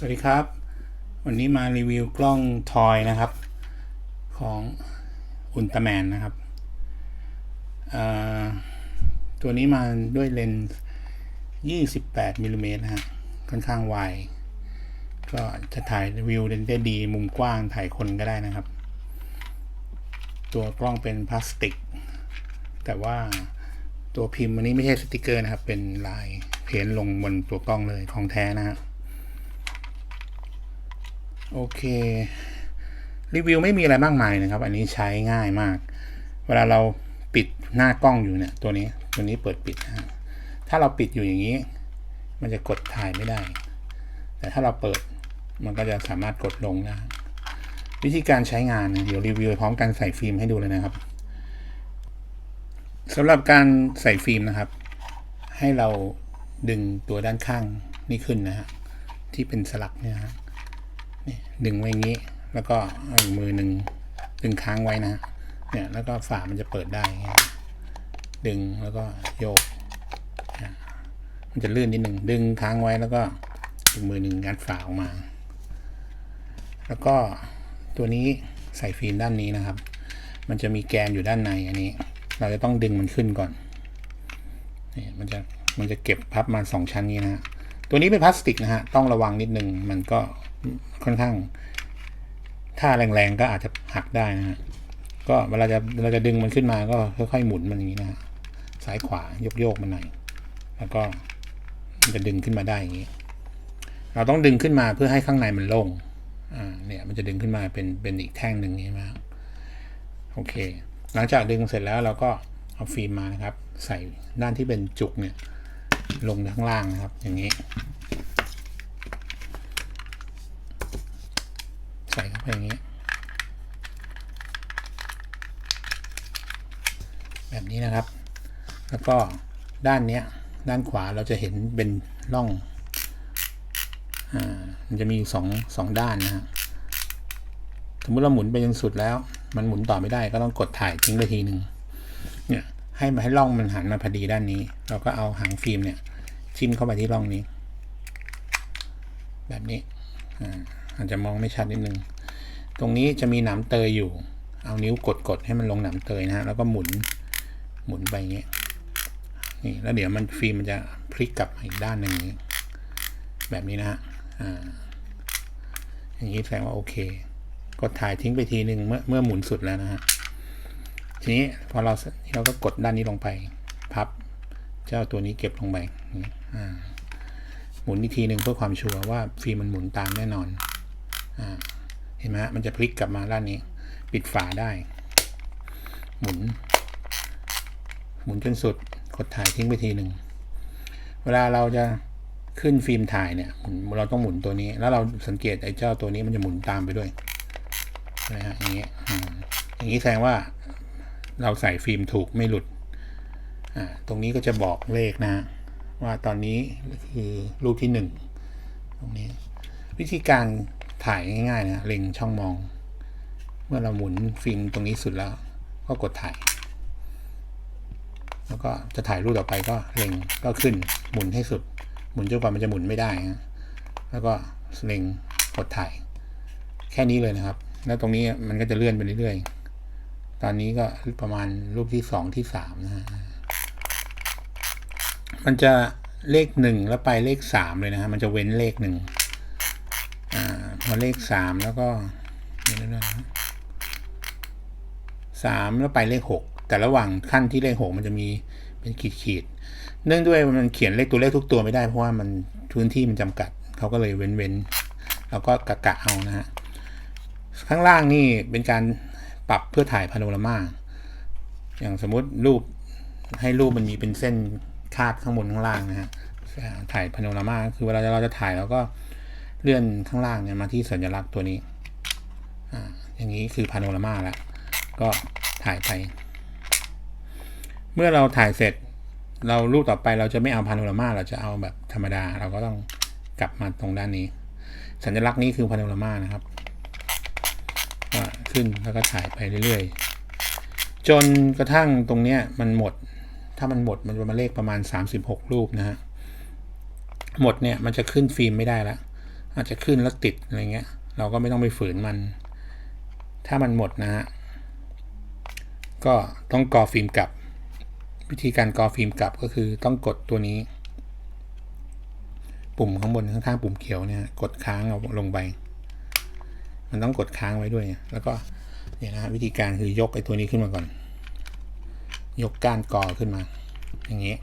สวัสดีครับ วันนี้มารีวิวกล้องทอยนะครับ ของอุลตร้าแมนนะครับ ตัวนี้มาด้วยเลนส์28มิลลิเมตรนะฮะค่อนข้างไวก็จะถ่ายวิวได้ดีมุมกว้างถ่ายคนก็ได้นะครับ ตัวกล้องเป็นพลาสติก แต่ว่าตัวพิมพ์อันนี้ไม่ใช่สติกเกอร์นะครับ เป็นลายเพ้นท์ลงบนตัวกล้องเลยของแท้นะฮะ โอเค รีวิวไม่มีอะไรมากมายนะครับ อันนี้ใช้ง่ายมาก เวลาเราปิดหน้ากล้องอยู่เนี่ย ตัวนี้ตัวนี้เปิดปิด ถ้าเราปิดอยู่อย่างนี้ มันจะกดถ่ายไม่ได้ แต่ถ้าเราเปิดมันก็จะสามารถกดลงได้วิธีการใช้งานเดี๋ยวรีวิวพร้อมกันใส่ฟิล์มให้ดูเลยนะครับสำหรับการใส่ฟิล์มนะครับ ให้เราดึงตัวด้านข้างนี่ขึ้นนะฮะที่เป็นสลักเนี่ยฮะ ดึงไว้อย่างนี้ แล้วก็เอาอีกมือหนึ่งดึงค้างไว้นะเนี่ยแล้วก็ฝามันจะเปิดได้ ดึงแล้วก็โยก มันจะลื่นนิดหนึ่งดึงค้างไว้แล้วก็อีกมือหนึ่งงัดฝาออกมา แล้วก็ตัวนี้ใส่ฟิล์มด้านนี้นะครับ มันจะมีแกนอยู่ด้านในอันนี้ เราจะต้องดึงมันขึ้นก่อนนี่มันจะมันจะเก็บพับมาสองชั้นนี้นะฮะตัวนี้เป็นพลาสติกนะฮะต้องระวังนิดนึงมันก็ ค่อนข้าง ถ้าแรงๆก็อาจจะหักได้นะฮะก็เวลาจะเราจะดึงมันขึ้นมาก็ค่อยๆหมุนมันอย่างนี้นะฮะซ้ายขวายกๆมันหน่อยแล้วก็จะดึงขึ้นมาได้อย่างนี้ เราต้องดึงขึ้นมาเพื่อให้ข้างในมันโล่งอ่าเนี่ยมันจะดึงขึ้นมาเป็นเป็นอีกแท่งหนึ่งใช่ไหมครับโอเค หลังจากดึงเสร็จแล้วเราก็เอาฟิล์มมานะครับ ใส่ด้านที่เป็นจุกเนี่ย ลงข้างล่างนะครับ อย่างนี้ ใส่เข้าไป อย่างนี้ แบบนี้นะครับ แล้วก็ด้านเนี้ยด้านขวาเราจะเห็นเป็นร่องอ่ามันจะมีสองสองด้านนะฮะสมมติเราหมุนไปจนสุดแล้ว มันหมุนต่อไม่ได้ก็ต้องกดถ่ายทิ้งไปทีหนึ่งเนี่ยให้มาให้ร่องมันหันมาพอดีด้านนี้ เราก็เอาหางฟิล์มเนี่ยจิ้มเข้าไปที่ร่องนี้ แบบนี้อ่าอาจจะมองไม่ชัดนิดนึง ตรงนี้จะมีหนามเตยอยู่ เอานิ้วกดกดให้มันลงหนามเตยนะฮะแล้วก็หมุนหมุนไปอย่างนี้นี่แล้วเดี๋ยวมันฟิล์มมันจะพลิกกลับมาอีกด้านหนึ่งแบบนี้นะฮะอ่าอย่างนี้แสดงว่าโอเค กดถ่ายทิ้งไปทีหนึ่งเมื่อเมื่อหมุนสุดแล้วนะฮะทีนี้พอเราเราก็กดด้านนี้ลงไป พับเจ้าตัวนี้เก็บลงไปนี้อ่าหมุนอีกทีหนึ่งเพื่อความชัวร์ว่าฟิล์มมันหมุนตามแน่นอนอ่า เห็นไหมมันจะพลิกกลับมาด้านนี้ ปิดฝาได้ หมุน หมุนจนสุด กดถ่ายทิ้งไปทีหนึ่ง เวลาเราจะขึ้นฟิล์มถ่ายเนี่ยเราต้องหมุนตัวนี้ แล้วเราสังเกตไอ้เจ้าตัวนี้มันจะหมุนตามไปด้วยนะฮะอย่างเงี้ยอย่างนี้แสดงว่าเราใส่ฟิล์มถูกไม่หลุด อ่า ตรงนี้ก็จะบอกเลขนะฮะว่าตอนนี้คือรูปที่หนึ่งตรงนี้ วิธีการ ถ่ายง่ายๆนะเล็งช่องมอง เมื่อเราหมุนฟิล์มตรงนี้สุดแล้ว ก็กดถ่าย แล้วก็จะถ่ายรูปต่อไปก็เล็งก็ขึ้นหมุนให้สุด หมุนจนกว่ามันจะหมุนไม่ได้นะแล้วก็เล็งกดถ่าย แค่นี้เลยนะครับ แล้วตรงนี้มันก็จะเลื่อนไปเรื่อยๆ ตอนนี้ก็ประมาณรูปที่สองที่สามนะฮะมันจะเลขหนึ่งแล้วไปเลขสามเลยนะฮะมันจะเว้นเลขหนึ่งอ่า พอเลขสามแล้วก็นี่นนนะสามแล้วไปเลขหกแต่ระหว่างขั้นที่เลขหกมันจะมีเป็นขีดขีดเนื่องด้วยมันเขียนเลขตัวเลขทุกตัวไม่ได้เพราะว่ามันพื้นที่มันจำกัดเขาก็เลยเว้นเว้นแล้วก็กะกะเอานะฮะข้างล่างนี่เป็นการปรับเพื่อถ่ายพาโนรามา อย่างสมมติรูปให้รูปมันมีเป็นเส้นคาดข้างบนข้างล่างนะฮะถ่ายพาโนรามาคือเวลาเราจะถ่ายเราก็ เลื่อนข้างล่างเนี่ยมาที่สัญลักษณ์ตัวนี้อ่าอย่างนี้คือพาโนรามาแล้วก็ถ่ายไป เมื่อเราถ่ายเสร็จ เรารูปต่อไปเราจะไม่เอาพาโนรามาเราจะเอาแบบธรรมดา เราก็ต้องกลับมาตรงด้านนี้ สัญลักษณ์นี้คือพาโนรามานะครับก็ขึ้นแล้วก็ถ่ายไปเรื่อยๆ จนกระทั่งตรงเนี้ยมันหมด ถ้ามันหมดมันจะมาเลขประมาณ 36 รูปนะฮะ หมดเนี่ยมันจะขึ้นฟิล์มไม่ได้และ อาจจะขึ้นแล้วติดอะไรเงี้ย เราก็ไม่ต้องไปฝืนมัน ถ้ามันหมดนะฮะ ก็ต้องกอฟิล์มกลับ วิธีการกอฟิล์มกลับก็คือต้องกดตัวนี้ ปุ่มข้างบนข้างๆปุ่มเขียวเนี่ยกดค้างเอาลงไปมันต้องกดค้างไว้ด้วย แล้วก็เนี่ยนะวิธีการคือยกไอ้ตัวนี้ขึ้นมาก่อน ยกก้านกอขึ้นมา อย่างนี้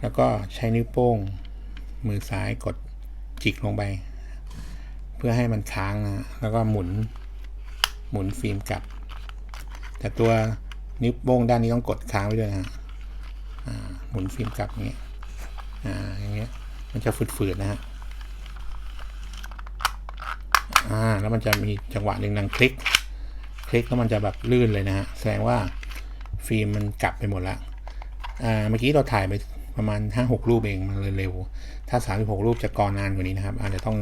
แล้วก็ใช้นิ้วโป้ง มือซ้ายกด จิกลงไป เพื่อให้มันค้างนะฮะแล้วก็หมุน หมุนฟิล์มกลับ แต่ตัวนิ้วโป้งด้านนี้ต้องกดค้างไว้ด้วยนะหมุนฟิล์มกลับอย่างเงี้ยอ่าอย่างเงี้ยมันจะฝืดๆนะฮะอ่าแล้วมันจะมีจังหวะหนึ่งดังคลิก คลิกแล้วมันจะแบบลื่นเลยนะฮะแสดงว่าฟิล์มมันกลับไปหมดละอ่าเมื่อกี้เราถ่ายไป ประมาณห้าหกรูปเองมันเลยเร็ว ถ้าสามสิบหกรูปจะกรอนานกว่านี้นะครับ อาจจะต้อง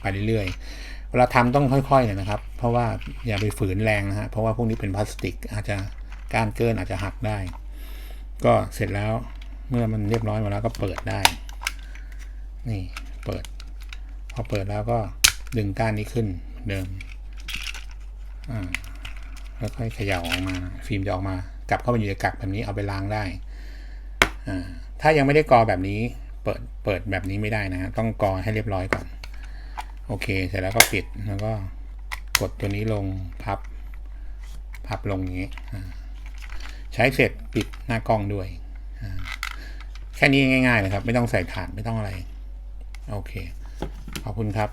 ไปเรื่อยๆ เวลาทำต้องค่อยๆนะครับ เพราะว่าอย่าไปฝืนแรงนะฮะ เพราะว่าพวกนี้เป็นพลาสติก อาจจะก้านเกินอาจจะหักได้ ก็เสร็จแล้วเมื่อมันเรียบร้อยหมดแล้วก็เปิดได้ นี่เปิด พอเปิดแล้วก็ดึงก้านนี้ขึ้นเหมือนเดิม อ่าแล้วค่อยเขย่าออกมา ฟิล์มจะออกมากลับเข้าไปอยู่ในกักแบบนี้เอาไปล้างได้ อ่า ถ้ายังไม่ได้กรอแบบนี้ เปิดเปิดแบบนี้ไม่ได้นะฮะต้องกรอให้เรียบร้อยก่อน โอเค เสร็จแล้วก็ปิดแล้วก็กดตัวนี้ลงพับ พับลงอย่างนี้ใช้เสร็จปิดหน้ากล้องด้วยแค่นี้ง่ายๆเลยครับ ไม่ต้องใส่ฐานไม่ต้องอะไร โอเค ขอบคุณครับ